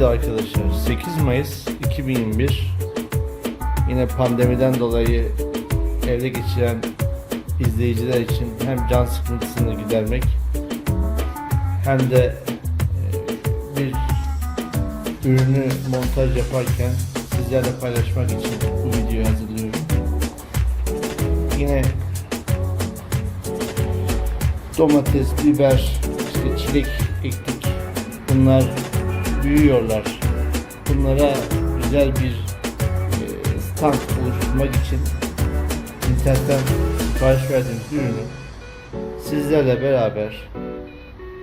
Evet arkadaşlar 8 Mayıs 2021 yine pandemiden dolayı evde geçiren izleyiciler için hem can sıkıntısını gidermek hem de e, bir ürünü montaj yaparken sizlerle paylaşmak için bu videoyu hazırlıyorum. Yine domates, biber, işte çilek ektik. Bunlar büyüyorlar. Bunlara güzel bir e, stand oluşturmak için internetten sipariş verdiğimiz ürünü sizlerle beraber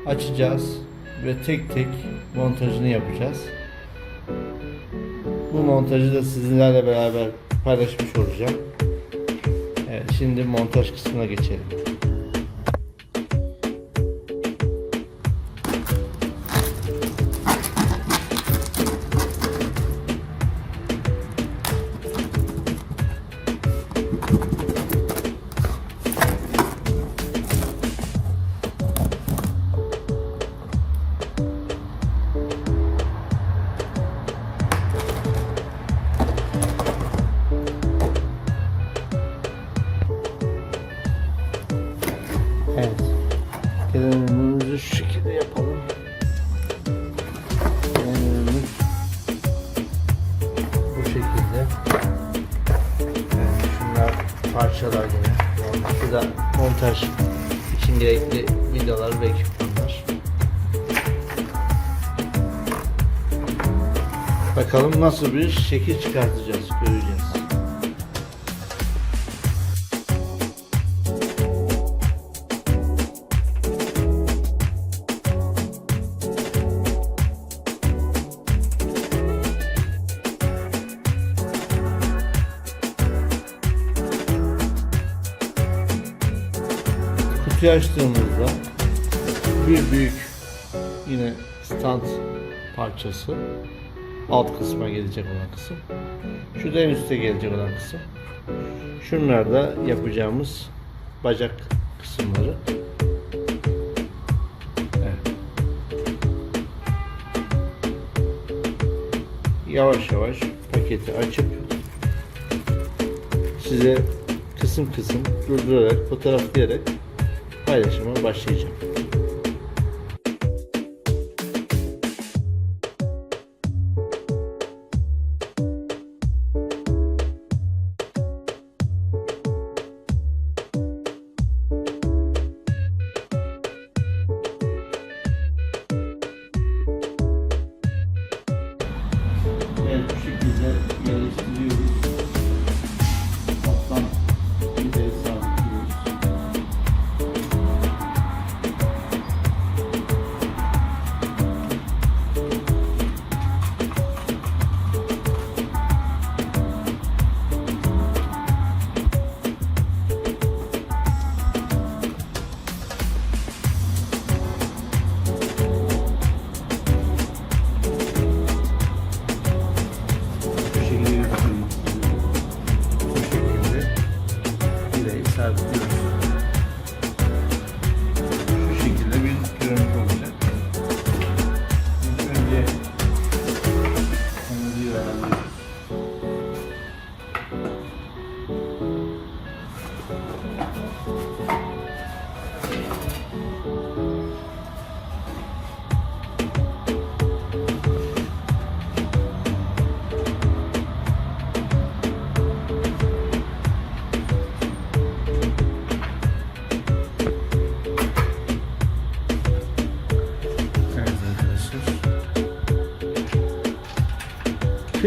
açacağız ve tek tek montajını yapacağız. Bu montajı da sizlerle beraber paylaşmış olacağım. Evet, şimdi montaj kısmına geçelim. Parçalar yine. Şu da montaj için gerekli vidalar ve ekipmanlar. Bakalım nasıl bir şekil çıkartacağız göreceğiz. Kutuyu açtığımızda bir büyük yine stand parçası alt kısma gelecek olan kısım. Şu da en üstte gelecek olan kısım. Şunlar da yapacağımız bacak kısımları. Yavaş yavaş paketi açıp size kısım kısım durdurarak, fotoğraflayarak paylaşıma başlayacağım.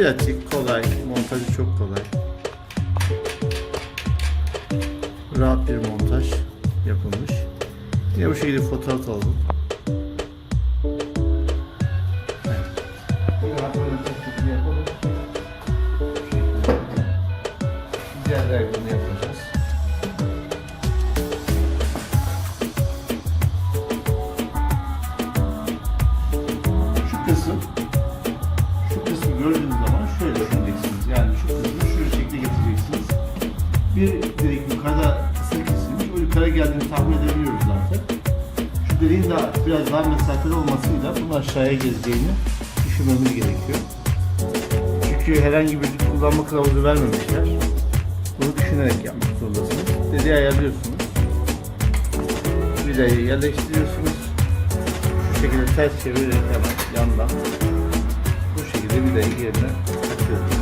Pratik, kolay, montajı çok kolay. Rahat bir montaj yapılmış. Yine bu şekilde fotoğraf alalım. Yukarı geldiğini tahmin edebiliyoruz zaten. Şu deliğin de biraz daha mesafeli olmasıyla bunun aşağıya gezeceğini düşünmemiz gerekiyor. Çünkü herhangi bir kullanma kılavuzu vermemişler. Bunu düşünerek yapmak zorundasınız. Dediği ayarlıyorsunuz. Vidayı yerleştiriyorsunuz. Şu şekilde ters çevirerek hemen yandan bu şekilde vidayı yerine takıyoruz.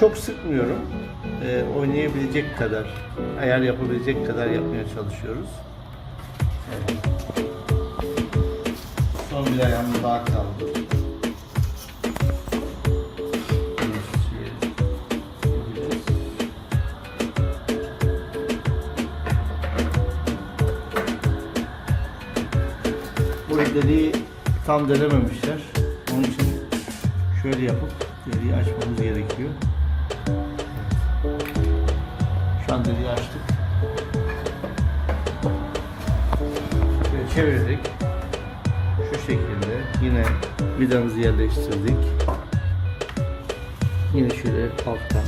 Çok sıkmıyorum. Ee, oynayabilecek kadar, ayar yapabilecek kadar yapmaya çalışıyoruz. Evet. Son bir ayağım daha kaldı. Bu tam delememişler. Onun için şöyle yapıp deliği açmamız gerekiyor. Deliği açtık. Şöyle çevirdik. Şu şekilde yine vidamızı yerleştirdik. Yine şöyle alttan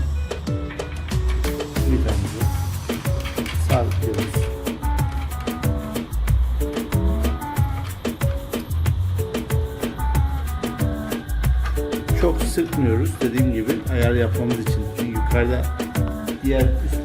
vidamızı sabitliyoruz. Çok sıkmıyoruz dediğim gibi ayar yapmamız için. Çünkü yukarıda diğer üst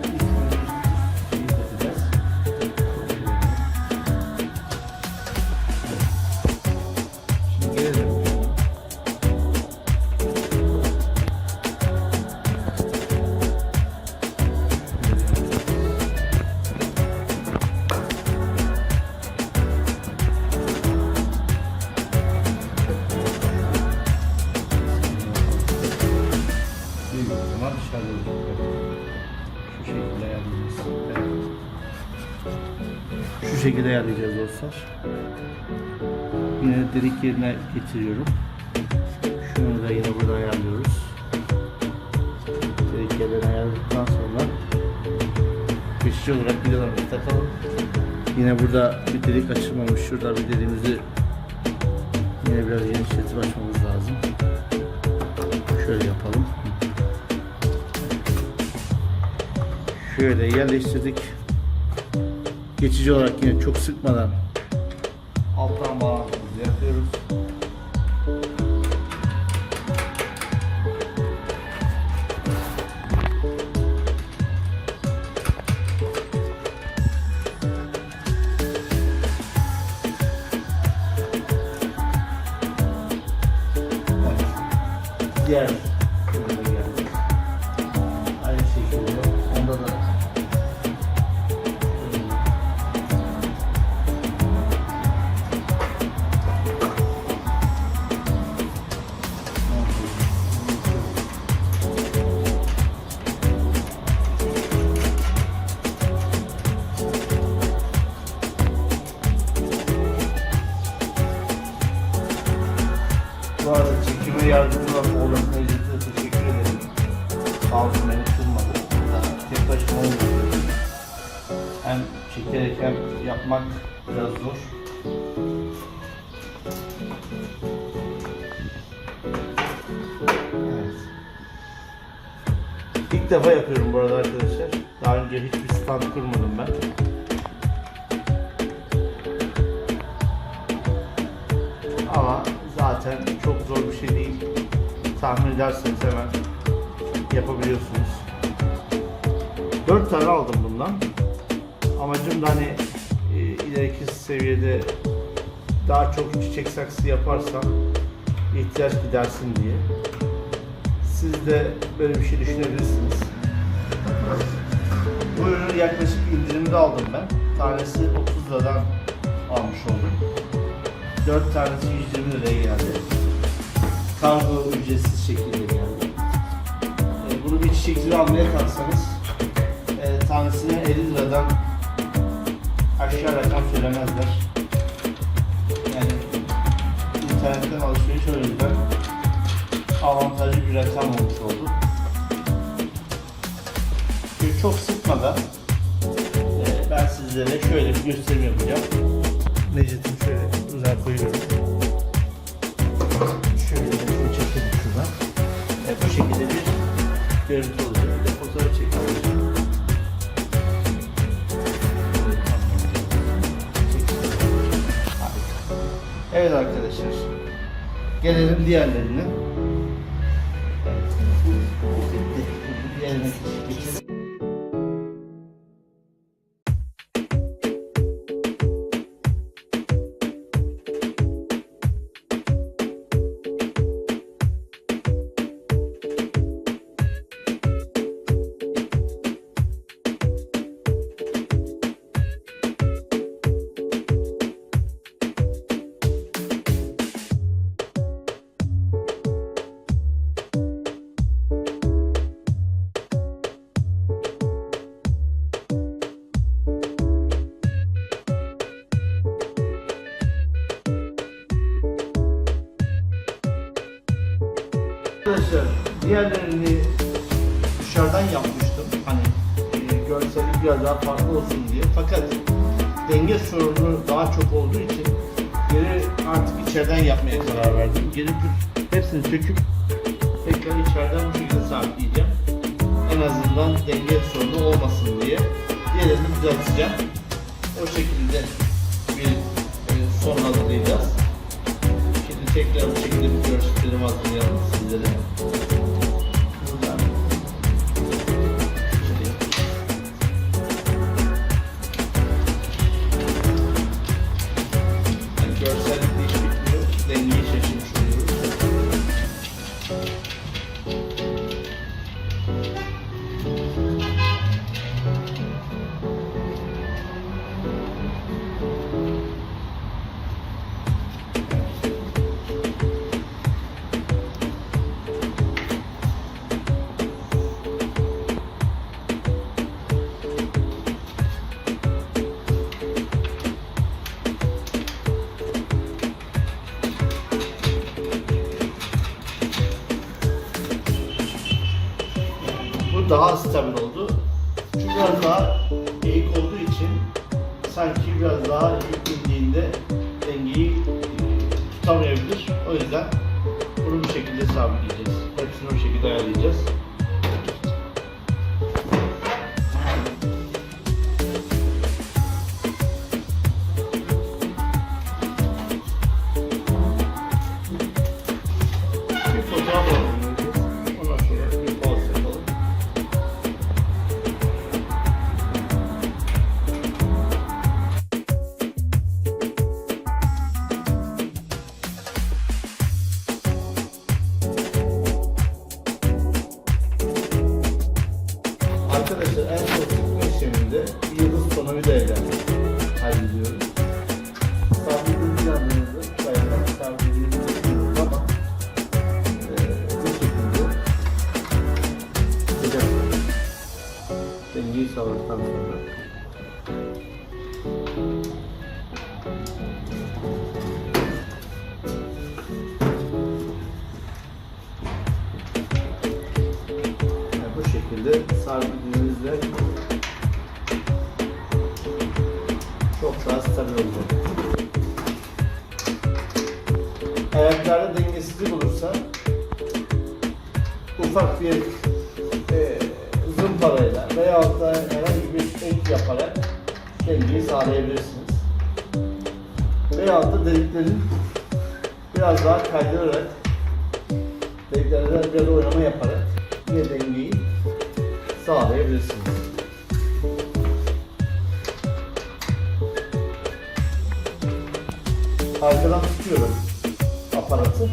ayarlayacağız dostlar. Yine delik yerine getiriyorum. Şunu da yine burada ayarlıyoruz. Delik yerine ayarladıktan sonra geçici olarak vidalarımızı takalım. Yine burada bir delik açılmamış. Şurada bir deliğimizi yine biraz genişletip açmamız lazım. Şöyle yapalım. Şöyle yerleştirdik. Geçici olarak yine çok sıkmadan alttan bağlantımızı yapıyoruz. Diğer arada çekime yardımcı olan oğlum Necdet'e teşekkür ederim. Sağ olsun beni kırmadı. Tek başıma olmadı. Hem çekerek hem yapmak biraz zor. Evet. İlk defa yapıyorum bu arada arkadaşlar. Daha önce hiçbir stand kurmadım ben. Ama zaten çok zor bir şey değil. Tahmin ederseniz hemen yapabiliyorsunuz. 4 tane aldım bundan. Amacım da hani e, ileriki seviyede daha çok çiçek saksı yaparsam ihtiyaç gidersin diye. Siz de böyle bir şey düşünebilirsiniz. Bu ürünü yaklaşık indirimde aldım ben. Tanesi 30 liradan almış oldum. 4 tanesi 120 liraya geldi. Kargo ücretsiz şekilde geldi. E, bunu bir çiçekçide almaya kalksanız e, tanesine 50 liradan aşağı rakam söylemezler. Yani internetten alışveriş o yüzden avantajlı bir rakam olmuş oldu. Şimdi çok sıkmadan e, ben sizlere şöyle bir gösterim yapacağım. Necet'im şöyle kadar koyuyorum. Şöyle bir şey çekelim şuradan. Evet, bu şekilde bir görüntü olacak. Bir de fotoğraf çekelim. Evet arkadaşlar. Gelelim diğerlerine. Daha farklı olsun diye. Fakat denge sorunu daha çok olduğu için geri artık içeriden yapmaya karar verdim. Geri hepsini söküp tekrar içeriden bu şekilde sabitleyeceğim. En azından denge sorunu olmasın diye. Diğerini düzelteceğim. O şekilde bir e, son hazırlayacağız. Şimdi tekrar bu şekilde bir görüşlerimi hazırlayalım sizlere. Sanki biraz daha sabitlediğinizde çok daha stabil olacak. Ayaklarda dengesizlik olursa ufak bir e, zımparayla veya da herhangi bir ek yaparak dengeyi sağlayabilirsiniz. Veya da deliklerin biraz daha kaydırarak sağlayabilirsiniz. Arkadan tutuyorum aparatı.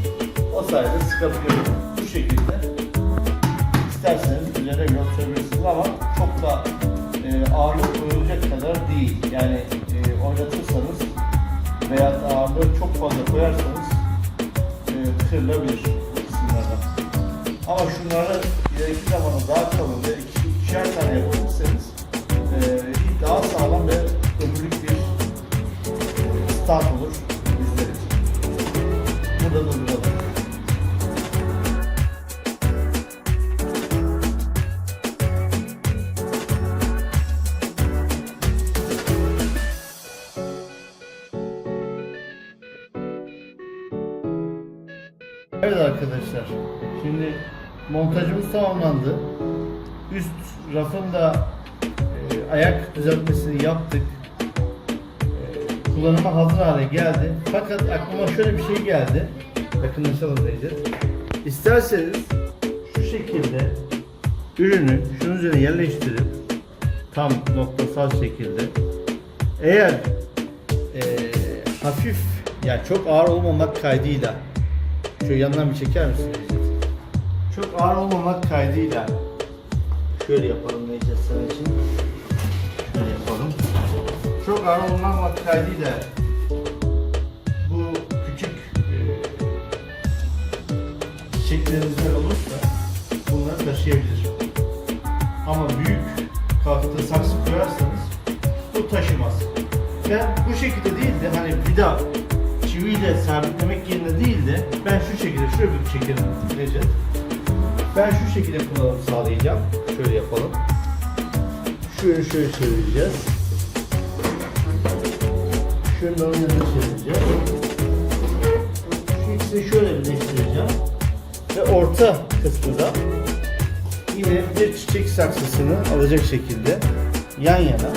O sayede sıkabiliyorum. Bu şekilde isterseniz üzerine götürebilirsiniz ama çok da e, ağırlık koyulacak kadar değil. Yani e, oynatırsanız veya ağırlığı çok fazla koyarsanız e, kırılabilir bu kısımlardan. Ama şunları ileriki zamanda daha kalın ve ikişer tane yapabilirseniz e, daha sağlam ve ömürlük bir start olur bizler için. Burada durduralım. Evet arkadaşlar, şimdi montajımız tamamlandı. Rafın da e, ayak düzeltmesini yaptık. E, kullanıma hazır hale geldi. Fakat aklıma şöyle bir şey geldi. Yakınlaşalım Necdet. İsterseniz şu şekilde ürünü şunun üzerine yerleştirip tam noktasal şekilde eğer eee, hafif yani çok ağır olmamak kaydıyla şöyle yandan bir çeker misin Necdet? Çok ağır olmamak kaydıyla şöyle yapalım Necdet senin için. Şöyle yapalım. Çok ağır olmamak kaydıyla bu küçük eee çiçeklerimizden olursa bunları taşıyabilir. Ama büyük kalkta saksı koyarsanız bu taşımaz. Ben bu şekilde değil de hani vida çiviyle sabitlemek yerine değil de ben şu şekilde şöyle bir çekelim Recep. Ben şu şekilde kullanım sağlayacağım. Şöyle yapalım. Şöyle şöyle çevireceğiz. Şunu da çevireceğiz. Şu ikisini şöyle birleştireceğim. Ve orta kısmı yine bir çiçek saksısını alacak şekilde yan yana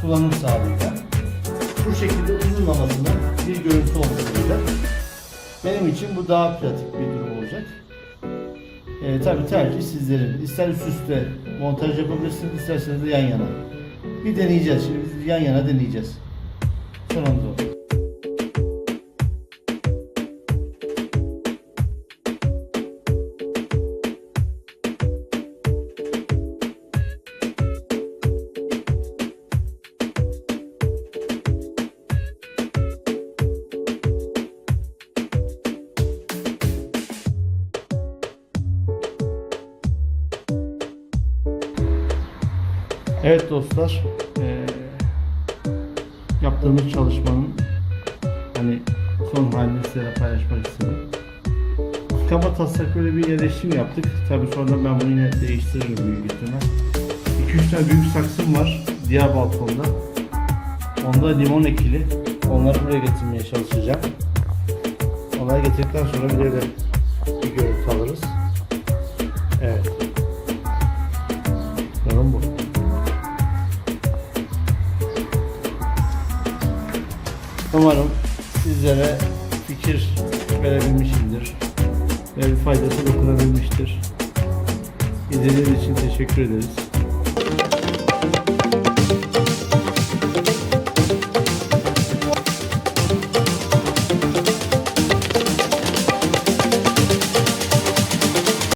kullanım sağlayacağım. Bu şekilde uzunlamasına bir görüntü oluşturacak. Benim için bu daha pratik bir durum Ee, tabii tercih sizlerin. İster üst üste montaj yapabilirsiniz, isterseniz de yan yana. Bir deneyeceğiz. Şimdi biz yan yana deneyeceğiz. Sonunda o. Evet dostlar, eee, yaptığımız çalışmanın hani son halini size paylaşmak istedim. Kaba taslak böyle bir yerleşim yaptık. Tabi sonra ben bunu yine değiştiririm büyük ihtimal. 2-3 tane büyük saksım var diğer balkonda. Onda limon ekili. Onları buraya getirmeye çalışacağım. Onları getirdikten sonra bir de bir görüntü alırız. Umarım sizlere fikir verebilmişimdir ve faydası dokunabilmiştir. İzlediğiniz için teşekkür ederiz.